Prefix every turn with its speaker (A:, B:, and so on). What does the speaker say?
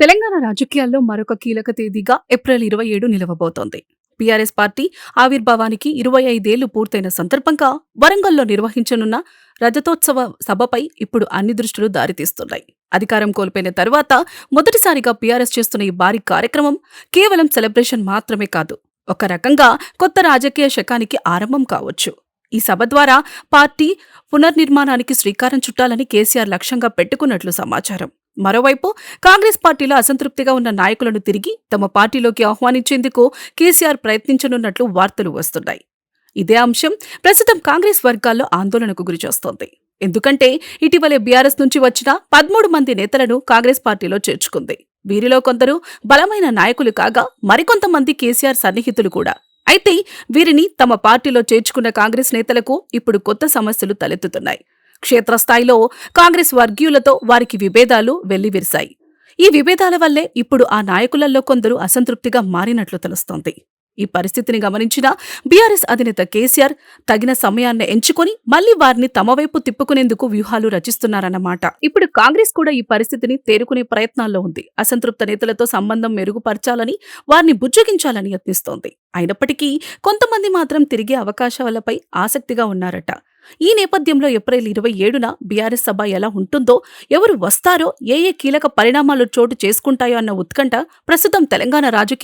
A: తెలంగాణ రాజకీయాల్లో మరొక కీలక తేదీగా ఏప్రిల్ ఇరవై ఏడు నిలవబోతోంది. బీఆర్ఎస్ పార్టీ ఆవిర్భావానికి ఇరవై ఐదేళ్ళు పూర్తయిన సందర్భంగా వరంగల్లో నిర్వహించనున్న రజతోత్సవ సభపై ఇప్పుడు అన్ని దృష్టిలు దారితీస్తున్నాయి. అధికారం కోల్పోయిన తరువాత మొదటిసారిగా బీఆర్ఎస్ చేస్తున్న ఈ భారీ కార్యక్రమం కేవలం సెలబ్రేషన్ మాత్రమే కాదు ఒక రకంగా కొత్త రాజకీయ శకానికి ఆరంభం కావచ్చు. ఈ సభ ద్వారా పార్టీ పునర్నిర్మాణానికి శ్రీకారం చుట్టాలని కేసీఆర్ లక్ష్యంగా పెట్టుకున్నట్లు సమాచారం. మరోవైపు కాంగ్రెస్ పార్టీలో అసంతృప్తిగా ఉన్న నాయకులను తిరిగి తమ పార్టీలోకి ఆహ్వానించేందుకు కేసీఆర్ ప్రయత్నించనున్నట్లు వార్తలు వస్తున్నాయి. ఇదే అంశం ప్రస్తుతం కాంగ్రెస్ వర్గాల్లో ఆందోళనకు గురిచేస్తోంది. ఎందుకంటే ఇటీవలే బీఆర్ఎస్ నుంచి వచ్చిన పదమూడు మంది నేతలను కాంగ్రెస్ పార్టీలో చేర్చుకుంది. వీరిలో కొందరు బలమైన నాయకులు కాగా మరికొంతమంది కేసీఆర్ సన్నిహితులు కూడా. అయితే వీరిని తమ పార్టీలో చేర్చుకున్న కాంగ్రెస్ నేతలకు ఇప్పుడు కొత్త సమస్యలు తలెత్తుతున్నాయి. క్షేత్రస్థాయిలో కాంగ్రెస్ వర్గీయులతో వారికి విభేదాలు వెల్లివిరిశాయి. ఈ విభేదాల వల్లే ఇప్పుడు ఆ నాయకులలో కొందరు అసంతృప్తిగా మారినట్లు తెలుస్తోంది. ఈ పరిస్థితిని గమనించిన బీఆర్ఎస్ అధినేత కేసీఆర్ తగిన సమయాన్ని ఎంచుకొని మళ్ళీ వారిని తమ వైపు తిప్పుకునేందుకు వ్యూహాలు రచిస్తున్నారన్నమాట. ఇప్పుడు కాంగ్రెస్ కూడా ఈ పరిస్థితిని తేరుకునే ప్రయత్నాల్లో ఉంది. అసంతృప్త నేతలతో సంబంధం మెరుగుపరచాలని వారిని బుజ్జగించాలని యత్నిస్తోంది. అయినప్పటికీ కొంతమంది మాత్రం తిరిగే అవకాశాలపై ఆసక్తిగా ఉన్నారట. ఈ నేపథ్యంలో ఏప్రిల్ ఇరవై ఏడున బీఆర్ఎస్ సభ ఎలా ఉంటుందో ఎవరు వస్తారో ఏ ఏ కీలక పరిణామాలు చోటు చేసుకుంటాయో అన్న ఉత్కంఠ ప్రస్తుతం తెలంగాణ రాజకీయ